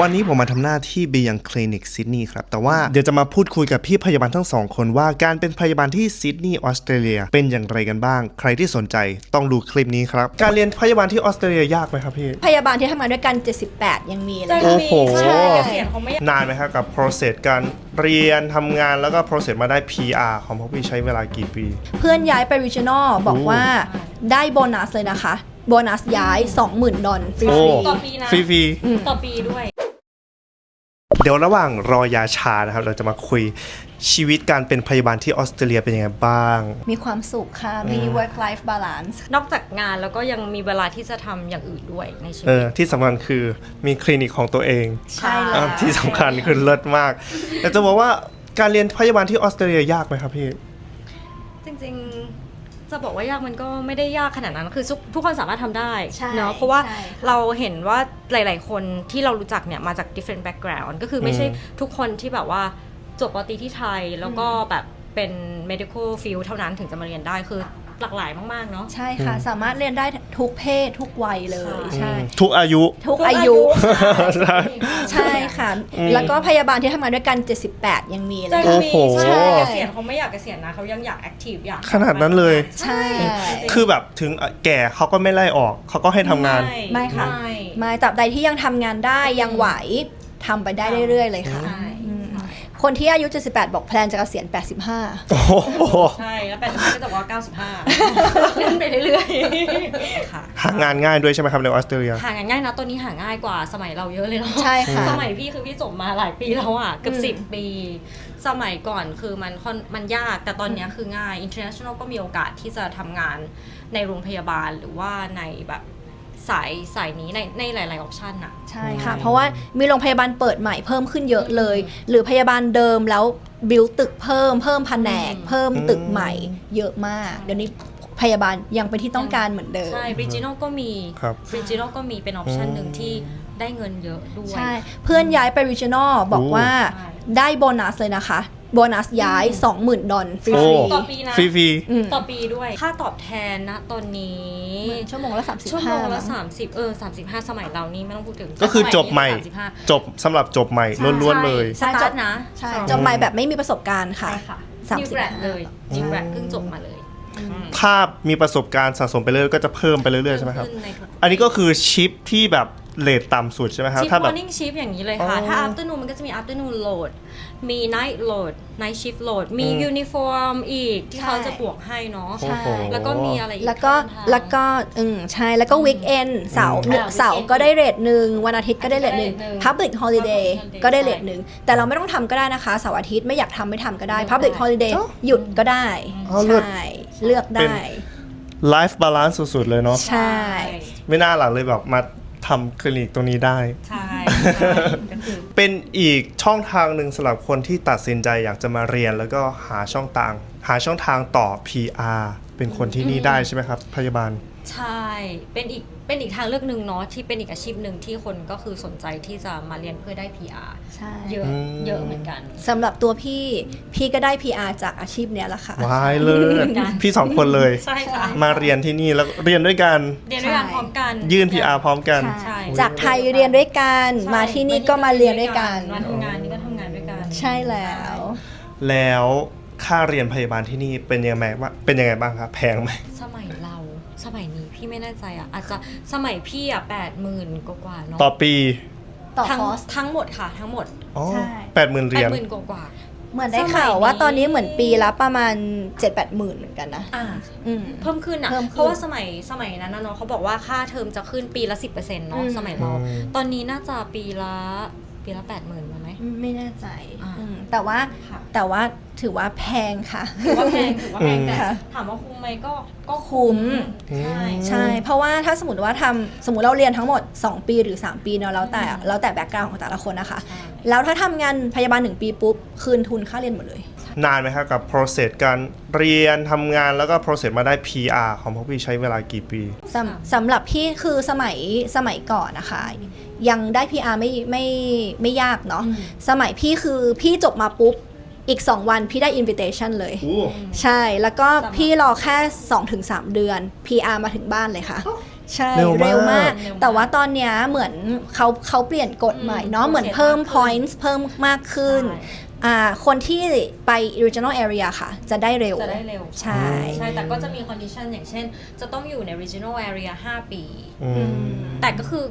วันนี้ผมมาทำหน้าที่เบียงคลินิกซิดนีย์ครับ แต่ว่าเดี๋ยวจะมาพูดคุยกับพี่พยาบาลทั้งสองคนว่าการเป็นพยาบาลที่ซิดนีย์ออสเตรเลียเป็นอย่างไรกันบ้าง ใครที่สนใจต้องดูคลิปนี้ครับ การเรียนพยาบาลที่ออสเตรเลียยากไหมครับพี่ พยาบาลที่ทำงานด้วยกัน 78 ยังมีเลยโอ้โห ใช่เกษียณเขาไม่อยากนานไหมครับกับ process การเรียนทำงานแล้วก็ process มาได้ PR ของพวกพี่ใช้เวลากี่ปี เพื่อนย้ายไป regional บอกว่าได้โบนัสเลยนะคะ โบนัสย้าย 20,000 ดอลฟรีโอ้ ต่อปีนะ ฟรีต่อปีด้วย ๆเดี๋ยวระหว่างรอยาชานะครับ เราจะมาคุยชีวิตการเป็นพยาบาลที่ออสเตรเลียเป็นยังไงบ้าง มีความสุขค่ะ มี work life balance นอกจากงานแล้วก็ยังมีเวลาที่จะทำอย่างอื่นด้วยในชีเอวิต อ ที่สำคัญคือมีคลินิกของตัวเองใช่แล้อ่าวที่สำคัญคือเลิศมาก แต่จะบอกว่าการเรียนพยาบาลที่ออสเตรเลียยากไหมครับพี่ จริงๆ จะบอกว่ายากมันก็ไม่ได้ยากขนาดนั้นคือทุกทุกคนสามารถทำได้ใช่เนาะเพราะว่าใช่เราเห็นว่าหลาย ๆ คนที่เรารู้จักเนี่ยมาจาก different background ก็คือไม่ใช่อืมทุกคนที่แบบว่าจบปตรีที่ไทยแล้วก็แบบเป็น medical field เท่านั้นถึงจะมาเรียนได้คือ หลากหลายมากๆเนาะ ใช่ค่ะ สามารถเรียนได้ทุกเพศทุกวัยเลยใช่อืมทุกอายุ ทุกอายุ ใช่ ใช่ค่ะ อืม แล้วก็พยาบาลที่ทำงานด้วยกัน 78 ยังมีเลจะยโอ้มีโห ใช่เกษียณเขาไม่อยากเกษียณนะเขายังอยากแอคทีฟอยากขนาดนั้นเลย ใช่ คือแบบถึงแก่เขาก็ไม่ไล่ออก เขาก็ให้ทำงาน ไม่ค่ะ ไม่ไม่ตราบใดที่ยังทำงานได้ยังไหวทำไปได้เรื่อยๆเลยค่ะ ใช่อืม คนที่อายุ 78 บอกแพลนจะเกษียณ 85 โอ้โหใช่ แล้วแปดสิบห้าก็จะว่าเก้าสิบห้าเล่นไปเรื่อยๆค่ะหางานง่ายด้วยใช่ไหมครับในออสเตรเลีย หางานง่ายนะตัวนี้หาง่ายกว่าสมัยเราเยอะเลยเนาะใช่ค่ะสมัยพี่คือพี่จบมาหลายปีแล้วอะเกือบอืมสิบปี สมัยก่อนคือมันค่อนมันยากแต่ตอนเนี้ยคือง่าย international ก็มีโอกาสที่จะทำงานในโรงพยาบาลหรือว่าในแบบ สายสายนี้ในในหลาย ๆ ออปชันอะใช่ค่ะ เพราะว่ามีโรงพยาบาลเปิดใหม่เพิ่มขึ้นเยอะเลย หรือพยาบาลเดิมแล้วบิวตึกเพิ่ม เพิ่มแผนกอืมเพิ่มตึกใหม่เยอะมาก เดี๋ยวนี้พยาบาลยังเป็นที่ต้องการเหมือนเดิม ใช่ regional ก็มีครับ regional ก็มีเป็นออปชันหนึ่งที่ได้เงินเยอะด้วย ใช่ เพื่อนย้ายไป regional บอกว่าใช่ได้โบนัสเลยนะคะ โบนัสย้าย 20,000 ดอลฟรีโอ้ ต่อปีนะ ฟรีอืมต่อปีด้วย ค่าตอบแทนนะตอนนี้ชั่วโมงละ35ชั่วโมงละมั้ง30เออ35สมัยเรานี่ไม่ต้องพูดถึงๆก็คือจบใหม่สาสิบจบสำหรับจบใหม่ล้วนๆเลยใช่สตาร์ทนะใช่จบใหม่แบบไม่มีประสบการณ์ค่ะ ใช่ค่ะ สามนิวสิบแบรนห้า เลยนิวแบรนเพิ่งจบมาเลยถ้ามีประสบการณ์สะสมไปเรื่อยๆก็จะเพิ่มไปเรื่อยๆใช่ไหมครับ ขึ้นในทุกอันนี้ก็คือชิปที่แบบ เลทต่ำสุดใช่ไหมครับชิปถ้าแบบ morning shift อย่างนี้เลยค่ะ อ๋อถ้า afternoon มันก็จะมี afternoon load มี night load night shift load มี อืม uniform อีกที่ใช่เขาจะบวกให้เนาะ โอ้โห แล้วก็มีอะไรอีกแล้วก็ข้างทาง แล้วก็อืมใช่ แล้วก็วีคเอนเสาร์อืมเสาร์ก็ได้เรทหนึ่งวันอาทิตย์ก็ได้เรทหนึ่งได้เรทหนึ่ง Public Holiday Public Holiday ก็ได้เรทหนึ่ง แต่เราไม่ต้องทำก็ได้นะคะเสาร์อาทิตย์ไม่อยากทำไม่ทำก็ได้เลือก Public ได้ Holiday อ๋อหยุดก็ได้อ๋อเลือก ใช่เลือกเป็นได้ไลฟ์บาลานซ์สุดๆเลยเนาะ ใช่ ไม่น่าหลังเลยแบบมา ทำคลินิกตรงนี้ได้ ใช่ใช่ก็คือ เป็นอีกช่องทางหนึ่งสำหรับคนที่ตัดสินใจอยากจะมาเรียนแล้วก็หาช่องทาง หาช่องทางต่อ PR เป็นคนที่นี่ได้ใช่ไหมครับ พยาบาล ใช่เป็นอีกเป็นอีกทางเลือกหนึ่งเนาะที่เป็นอีกอาชีพหนึ่งที่คนก็คือสนใจที่จะมาเรียนเพื่อได้ PR ใช่เยอะอืม เยอะเหมือนกัน สำหรับตัวพี่พี่ก็ได้ PR จากอาชีพเนี้ยแหละค่ะ วายเลยเหมือนกันพี่สองคนเลย ใช่ค่ะมาเรียนที่นี่แล้วเรียนด้วยกัน เรียนด้วยกันพร้อมกัน ยื่น PR พร้อมกัน ใช่ จากไทยเรียนด้วยกัน ใช่มาที่นี่ก็มาเรียนด้วยกัน มาทำงานนี่ก็ทำงานด้วยกันใช่แล้ว แล้วค่าเรียนพยาบาลที่นี่เป็นยังไงบ้างเป็นยังไงบ้างครับแพงไหมสมัยเรา สมัยนี้พี่ไม่แน่ใจอะอาจจะสมัยพี่อะแปดหมื่นกว่าๆเนาะต่อปีต่อทั้งคอร์ส ทั้งหมดค่ะ ทั้งหมดอ๋อใช่ แปดหมื่นเหแปรีดยญ หมื่นกว่าเหมือนได้สมัยข่าวว่านี้ตอนนี้เหมือนปีละประมาณ 7-8 หมื่นเหมือนกันนะ ๆอ่า อืม เพิ่มขึ้นอะ เพิ่มขึ้น เพราะว่าสมัยสมัยนั้นนะเนาะเขาบอกว่าค่าเทอมจะขึ้นปีละสิบเปอร์เซ็นต์เนาะอืม สมัยเรา อืม ตอนนี้น่าจะปีละ ปีละแปดหมื่นไหม ไม่แน่ใจอ่า อืมแต่ว่าค่ะ แต่ว่าถือว่าแพงค่ะ ถือว่าแพงถือว่าแพงอืมแต่ค่ะถามว่าคุ้มไหมก็ก็คุ้มใช่ ใช่ เพราะว่าถ้าสมมติว่าทำสมมติเราเรียนทั้งหมด 2 ปีหรือ 3 ปีเนาะแล้วแต่แล้วแต่แบ็กกราวของแต่ละคนนะคะใช่แล้วถ้าทำงานพยาบาล 1 ปีปุ๊บ คืนทุนค่าเรียนหมดเลย นานไหมครับกับ process การเรียนทำงานแล้วก็ process มาได้ PR ของพวกพี่ใช้เวลากี่ปี สำสำหรับพี่คือสมัยสมัยก่อนนะคะ ยังได้ PR ไม่ไม่ไม่ยากเนาะอืมสมัยพี่คือพี่จบมาปุ๊บ อีก 2 วันพี่ได้ invitation เลย ใช่แล้วก็สมัครพี่รอแค่ 2-3 เดือน PR มาถึงบ้านเลยค่ะ ใช่เร็วมากเร็วมาก เร็วมาก แต่ว่าตอนเนี้ยเหมือนเขาเขาเปลี่ยนกฎใหม่เนาะอืมเหมือนเพิ่มเปลี่ยนมากขึ้น points เพิ่มมากขึ้น อ่าคนที่ไป regional area ค่ะ จะได้เร็ว จะได้เร็ว ใช่ ใช่ แต่ก็จะมี condition อย่างเช่น จะต้องอยู่ใน regional area 5 ปี อืม แต่ก็คือ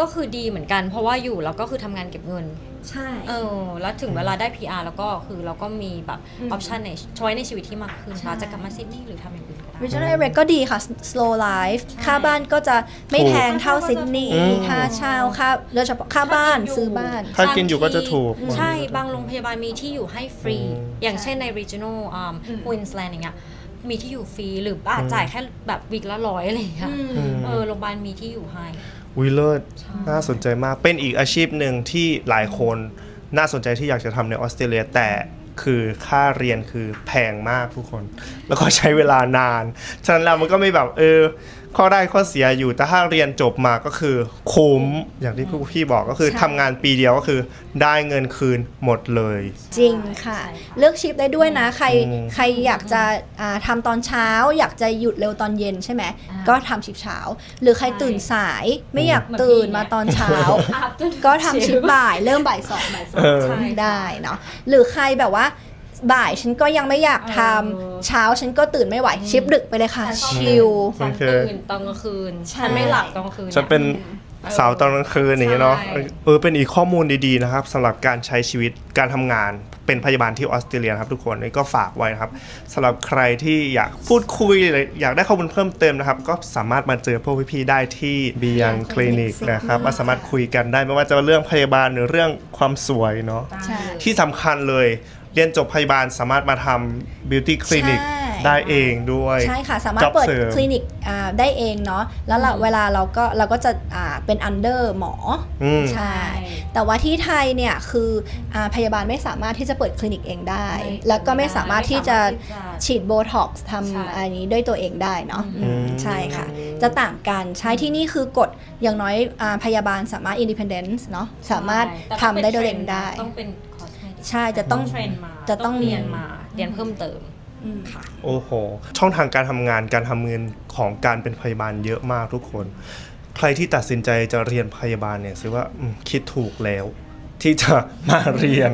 ก็คือดีเหมือนกัน เพราะว่าอยู่แล้วก็คือทำงานเก็บเงิน ใช่ เออ แล้วถึงเวลาได้ PR แล้วก็คือเราก็มีแบบอือมอปชันในช้อยในชีวิตที่มากขึ้นใช่ เราจะกลับมาซิดนีย์หรือทำอย่างอื่นก็ได้ regional area ก็ดีค่ะ slow life ใช่ ค่าบ้านก็จะไม่ถูกแพงเท่าค่าบ้านก็จะซิดนีย์ถูกค่าเช่าค่าโดยเฉพาะค่าบ้านค่ากินอยู่ซื้อบ้าน ถ้ากินอยู่ก็จะถูกใช่ บางโรงพยาบาลมีที่อยู่ให้ฟรี อืม อย่างเช่นใน regional อ่าอืม Queensland อย่างเงี้ย มีที่อยู่ฟรีหรืออาจจ่ายแค่แบบวีคละร้อยอะไรอย่างเงี้ยอืม เออโรงพยาบาลมีที่อยู่ให้ วิเลิศใช่ น่าสนใจมาก เป็นอีกอาชีพหนึ่งที่หลายคนน่าสนใจที่อยากจะทำในออสเตรเลียแต่คือค่าเรียนคือแพงมากทุกคน แล้วก็ใช้เวลานาน ฉะนั้นแล้วมันก็ไม่แบบเออข้อได้ข้อเสียอยู่แต่ถ้าเรียนจบมาก็คือคุ้มอย่างที่พวกพี่บอกก็คือใช่ ทำงานปีเดียวก็คือได้เงินคืนหมดเลย จริงค่ะใช่ค่ะเลือกชิปได้ด้วยนะ ใครอืม ใครอยากจะอ่าทำตอนเช้า อยากจะหยุดเร็วตอนเย็นใช่ไหมอ่าก็ทำชิปเช้า หรือใครใช่ตื่นสายไม่อยากเหมือนตื่นพี่มาเนี่ยตอนเช้า Afternoon ก็ทำชิป shift บ่ายเริ่มบ่ายสองบ่ายสามเออ ใช่ ได้เนาะหรือใครแบบว่า บ่ายฉันก็ยังไม่อยากทเออำเช้าฉันก็ตื่นไม่ไหวชิปดึกไปเลยค่ะฉันชอบชิล ฉันตื่นตอนกลางคืนใช่ฉันไม่หลับตอนกลางคืนจะเป็นเออสาวตอนกลางคืนอย่างนี้เนาะใช่ เออเป็นอีกข้อมูลดีๆนะครับสำหรับการใช้ชีวิตการทำงานเป็นพยาบาลที่ออสเตรเลียนะครับทุกคนนี่ก็ฝากไว้นะครับสำหรับใครที่อยากพูดคุยหรืออยากได้ข้อมูลเพิ่มเติมนะครับ ก็สามารถมาเจอพวกพี่ๆได้ที่ Beyond Clinic นะครับมาสามารถคุยกันได้ไม่ว่าจะเรื่องพยาบาลหรือเรื่องความสวยเนาะ ใช่ ที่สำคัญเลย เรียนจบพยาบาลสามารถมาทำ beauty clinic ใช่ได้เองด้วย ใช่ค่ะ สามารถ Job เปิดเสริมคลินิกอ่าได้เองเนาะแล้วเราเวลาเราก็เราก็จะอ่าเป็นอันเดอร์หมออมใช่ แต่ว่าที่ไทยเนี่ยคืออาพยาบาลไม่สามารถที่จะเปิดคลินิกเองได้ไม่แล้วก็ไม่สามารถที่จะไม่สามารถที่จะฉีดโบท็อกซ์ทใช่ำอันนี้ด้วยตัวเองได้เนาะอืมอืมใช่ค่ะ จะต่างกันใช้ที่นี่คือกฎอย่างน้อยอาพยาบาลสามารถ independence เนาะสามารถแต่ทำได้ด้วยตัวเองได้ต้องเป็นคอสเมติก ใช่จะต้องเทรนมาจะต้องเรียนมาเรียนเพิ่มเติมอืม ค่ะ โอ้โห ช่องทางการทำงานการทำเงินของการเป็นพยาบาลเยอะมากทุกคน ใครที่ตัดสินใจจะเรียนพยาบาลเนี่ยซื้อว่าอืมคิดถูกแล้ว ที่จะมาเรียน